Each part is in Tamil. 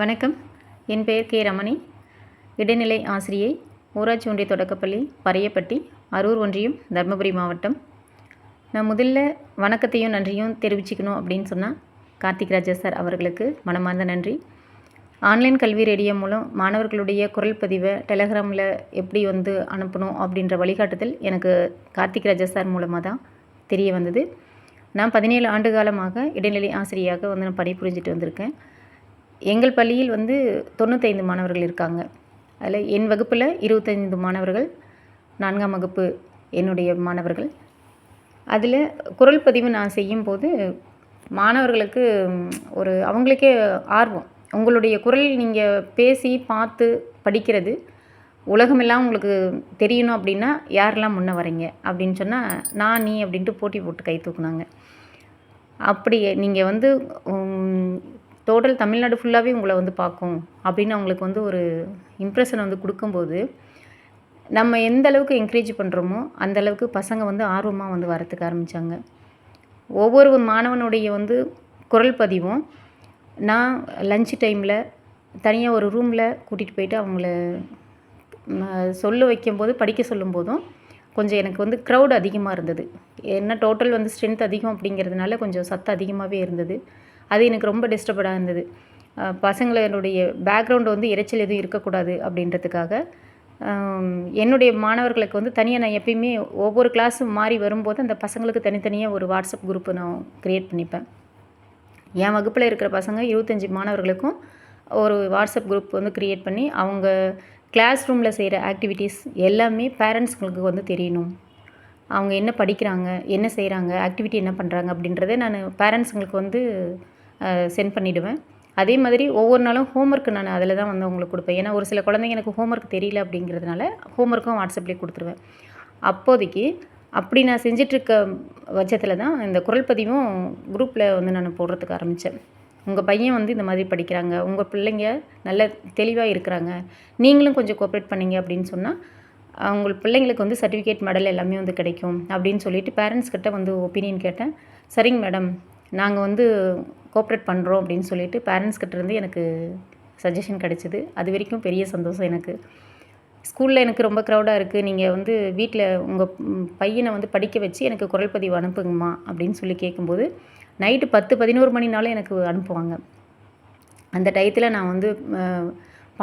வணக்கம். என் பெயர் கே. ரமணி. இடைநிலை ஆசிரியை ஊராட்சி ஒன்றிய தொடக்கப்பள்ளி பரையப்பட்டி அரூர் ஒன்றியம் தருமபுரி மாவட்டம். நான் முதல்ல வணக்கத்தையும் நன்றியும் தெரிவிச்சுக்கணும் அப்படின்னு சொன்னால் கார்த்திக் ராஜா சார் அவர்களுக்கு மனமார்ந்த நன்றி. ஆன்லைன் கல்வி ரேடியோ மூலம் மாணவர்களுடைய குரல் பதிவை டெலகிராமில் எப்படி வந்து அனுப்பணும் அப்படின்ற வழிகாட்டுதல் எனக்கு கார்த்திக் ராஜா சார் மூலமாக தான் தெரிய வந்தது. நான் பதினேழு ஆண்டு காலமாக இடைநிலை ஆசிரியாக வந்து நான் பணிபுரிஞ்சிட்டு வந்திருக்கேன். எங்கள் பள்ளியில் வந்து தொண்ணூத்தைந்து மாணவர்கள் இருக்காங்க. அதில் என் வகுப்பில் இருபத்தைந்து மாணவர்கள் நான்காம் வகுப்பு என்னுடைய மாணவர்கள். அதில் குரல் பதிவு நான் செய்யும்போது மாணவர்களுக்கு ஒரு அவங்களுக்கே ஆர்வம். உங்களுடைய குரல் நீங்கள் பேசி பார்த்து படிக்கிறது உலகமெல்லாம் உங்களுக்கு தெரியணும் அப்படின்னா யாரெல்லாம் முன்ன வரீங்க அப்படின்னு சொன்னால் நான் நீ அப்படின்ட்டு போட்டி போட்டு கை தூக்குனாங்க. அப்படி நீங்கள் வந்து டோட்டல் தமிழ்நாடு ஃபுல்லாகவே உங்களை வந்து பார்க்கும் அப்படின்னு அவங்களுக்கு வந்து ஒரு இம்ப்ரெஷன் வந்து கொடுக்கும்போது நம்ம எந்த அளவுக்கு என்கரேஜ் பண்ணுறோமோ அந்த அளவுக்கு பசங்க வந்து ஆர்வமாக வந்து வரத்துக்கு ஆரம்பித்தாங்க ஒவ்வொரு மாணவனுடைய வந்து குரல் பதிவும் நான் லஞ்ச் டைமில் தனியாக ஒரு ரூமில் கூட்டிகிட்டு போயிட்டு அவங்கள சொல்ல வைக்கும்போது படிக்க சொல்லும்போதும் கொஞ்சம் எனக்கு வந்து க்ரௌட் அதிகமாக இருந்தது. என்ன டோட்டல் வந்து ஸ்ட்ரென்த் அதிகம் அப்படிங்கிறதுனால கொஞ்சம் சத்தம் அதிகமாகவே இருந்தது. அது எனக்கு ரொம்ப டிஸ்டர்படாக இருந்தது. பசங்களுடைய பேக்ரவுண்டு வந்து இறைச்சல் எதுவும் இருக்கக்கூடாது அப்படின்றதுக்காக என்னுடைய மாணவர்களுக்கு வந்து தனியாக நான் எப்பயுமே ஒவ்வொரு கிளாஸும் மாறி வரும்போது அந்த பசங்களுக்கு தனித்தனியாக ஒரு வாட்ஸ்அப் குரூப்பு நான் க்ரியேட் பண்ணிப்பேன். என் வகுப்பில் இருக்கிற பசங்க இருபத்தஞ்சி மாணவர்களுக்கும் ஒரு வாட்ஸ்அப் குரூப் வந்து க்ரியேட் பண்ணி அவங்க கிளாஸ் ரூமில் செய்கிற ஆக்டிவிட்டீஸ் எல்லாமே பேரண்ட்ஸ்ங்களுக்கு வந்து தெரியணும். அவங்க என்ன படிக்கிறாங்க என்ன செய்கிறாங்க ஆக்டிவிட்டி என்ன பண்ணுறாங்க அப்படின்றத நான் பேரண்ட்ஸுங்களுக்கு வந்து சென்ட் பண்ணிவிடுவேன் அதே மாதிரி ஒவ்வொரு நாளும் ஹோம்ஒர்க் நான் அதில் தான் வந்து உங்களுக்கு கொடுப்பேன். ஏன்னா ஒரு சில குழந்தைங்க எனக்கு ஹோம்ஒர்க் தெரியல அப்படிங்கிறதுனால ஹோம்ஒர்க்கும் வாட்ஸ்அப்லேயே கொடுத்துருவேன். அப்போதைக்கு அப்படி நான் செஞ்சிட்ருக்க பட்சத்தில் தான் இந்த குரல் பதிவும் குரூப்பில் வந்து நான் போடுறதுக்கு ஆரம்பித்தேன் உங்கள் பையன் வந்து இந்த மாதிரி படிக்கிறாங்க. உங்கள் பிள்ளைங்க நல்ல தெளிவாக இருக்கிறாங்க. நீங்களும் கொஞ்சம் கோஆப்ரேட் பண்ணிங்க அப்படின்னு சொன்னால் அவங்க பிள்ளைங்களுக்கு வந்து சர்டிஃபிகேட் மெடல் எல்லாமே வந்து கிடைக்கும் அப்படின்னு சொல்லிட்டு பேரண்ட்ஸ்கிட்ட வந்து ஒப்பீனியன் கேட்டேன். சரிங்க மேடம் நாங்கள் வந்து கோஆப்ரேட் பண்ணுறோம் அப்படின்னு சொல்லிட்டு பேரண்ட்ஸ் கிட்டேருந்து எனக்கு சஜஷன் கிடச்சிது. அது வரைக்கும் பெரிய சந்தோஷம் எனக்கு. ஸ்கூலில் எனக்கு ரொம்ப க்ரௌடாக இருக்குது நீங்கள் வந்து வீட்டில் உங்கள் பையனை வந்து படிக்க வச்சு எனக்கு குரல் பதிவு அனுப்புங்கம்மா அப்படின்னு சொல்லி கேட்கும்போது நைட்டு பத்து பதினோரு மணினாலும் எனக்கு அனுப்புவாங்க. அந்த டயத்தில் நான் வந்து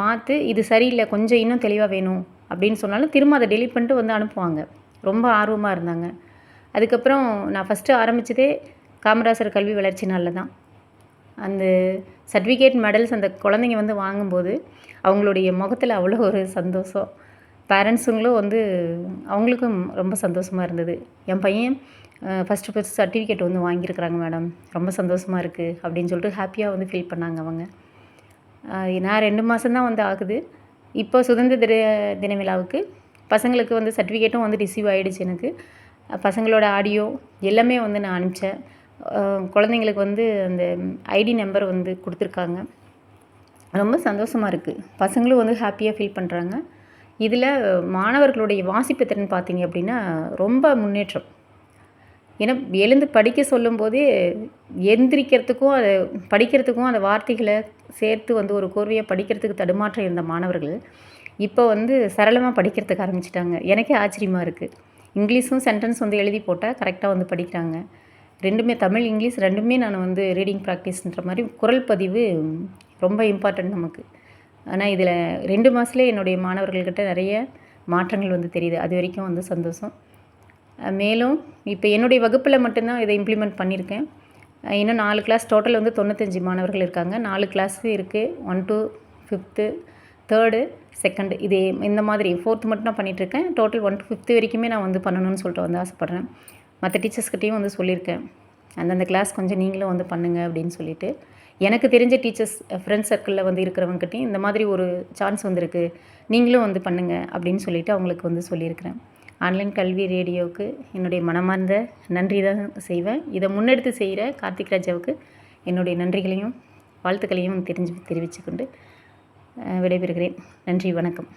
பார்த்து இது சரியில்லை கொஞ்சம் இன்னும் தெளிவாக வேணும் அப்படின்னு சொன்னாலும் திரும்ப அதை டெலிட் பண்ணிட்டு வந்து அனுப்புவாங்க. ரொம்ப ஆர்வமாக இருந்தாங்க. அதுக்கப்புறம் நான் ஃபஸ்ட்டு ஆரம்பித்ததே காமராசர் கல்வி வளர்ச்சி நாளில் தான். அந்த சர்டிஃபிகேட் மெடல்ஸ் அந்த குழந்தைங்க வந்து வாங்கும்போது அவங்களுடைய முகத்தில் அவ்வளோ ஒரு சந்தோஷம். பேரண்ட்ஸுங்களும் வந்து அவங்களுக்கும் ரொம்ப சந்தோஷமாக இருந்தது. என் பையன் ஃபஸ்ட்டு ஃபஸ்ட் சர்டிஃபிகேட் வந்து வாங்கியிருக்கிறாங்க மேடம் ரொம்ப சந்தோஷமாக இருக்குது அப்படின்னு சொல்லிட்டு ஹாப்பியாக வந்து ஃபீல் பண்ணாங்க அவங்க. நான் ரெண்டு மாதம்தான் வந்து ஆகுது. இப்போ சுதந்திர தின தின விழாவுக்கு பசங்களுக்கு வந்து சர்டிஃபிகேட்டும் வந்து ரிசீவ் ஆகிடுச்சு எனக்கு. பசங்களோட ஆடியோ எல்லாமே வந்து நான் அனுப்பிச்சேன். குழந்தைங்களுக்கு வந்து அந்த ஐடி நம்பர் வந்து கொடுத்துருக்காங்க. ரொம்ப சந்தோஷமாக இருக்குது பசங்களும் வந்து ஹாப்பியாக ஃபீல் பண்ணுறாங்க இதில் மாணவர்களுடைய வாசிப்பு திறன் பார்த்தீங்க அப்படின்னா ரொம்ப முன்னேற்றம். ஏன்னா எழுந்து படிக்க சொல்லும்போதே எந்திரிக்கிறதுக்கும் அதை படிக்கிறதுக்கும் அந்த வார்த்தைகளை சேர்த்து வந்து ஒரு கோர்வையாக படிக்கிறதுக்கு தடுமாற்றம் இருந்த மாணவர்கள் இப்போ வந்து சரளமாக படிக்கிறதுக்கு ஆரம்பிச்சிட்டாங்க. எனக்கே ஆச்சரியமாக இருக்குது இங்கிலீஷும் சென்டென்ஸ் வந்து எழுதி போட்டால் கரெக்டாக வந்து படிக்கிறாங்க. ரெண்டுமே தமிழ் இங்கிலீஷ் ரெண்டுமே நான் வந்து ரீடிங் ப்ராக்டிஸ்ன்ற மாதிரி குரல் பதிவு ரொம்ப இம்பார்ட்டன்ட் நமக்கு. ஆனால் இதில் ரெண்டு மாதத்துலேயே என்னுடைய மாணவர்கள்கிட்ட நிறைய மாற்றங்கள் வந்து தெரியுது. அது வரைக்கும் வந்து சந்தோஷம். மேலும் இப்போ என்னுடைய வகுப்பில் மட்டும்தான் இதை இம்ப்ளிமெண்ட் பண்ணியிருக்கேன். இன்னும் நாலு கிளாஸ் டோட்டல் வந்து தொண்ணூத்தஞ்சு மாணவர்கள் இருக்காங்க. நாலு கிளாஸ் இருக்குது one two fifth third second இதே இந்த மாதிரி ஃபோர்த்து மட்டும் நான் பண்ணிகிட்ருக்கேன் டோட்டல் ஒன் டு ஃபிஃப்த்து வரைக்குமே நான் வந்து பண்ணணும்னு சொல்லிட்டு வந்து ஆசைப்பட்றேன். மற்ற டீச்சர்ஸ்கிட்டையும் வந்து சொல்லியிருக்கேன். அந்தந்த கிளாஸ் கொஞ்சம் நீங்களும் வந்து பண்ணுங்கள் அப்படின்னு சொல்லிட்டு. எனக்கு தெரிஞ்ச டீச்சர்ஸ் ஃப்ரெண்ட்ஸ் சர்க்கிளில் வந்து இருக்கிறவங்ககிட்டையும் இந்த மாதிரி ஒரு சான்ஸ் வந்திருக்கு. நீங்களும் வந்து பண்ணுங்கள் அப்படின்னு சொல்லிவிட்டு அவங்களுக்கு வந்து சொல்லியிருக்கிறேன். ஆன்லைன் கல்வி ரேடியோவுக்கு என்னுடைய மனமார்ந்த நன்றி தான் செய்வேன். இதை முன்னெடுத்து செய்கிற கார்த்திக் ராஜாவுக்கு என்னுடைய நன்றிகளையும் வாழ்த்துக்களையும் தெரிஞ்சு தெரிவித்துக்கொண்டு விடைபெறுகிறேன். நன்றி வணக்கம்.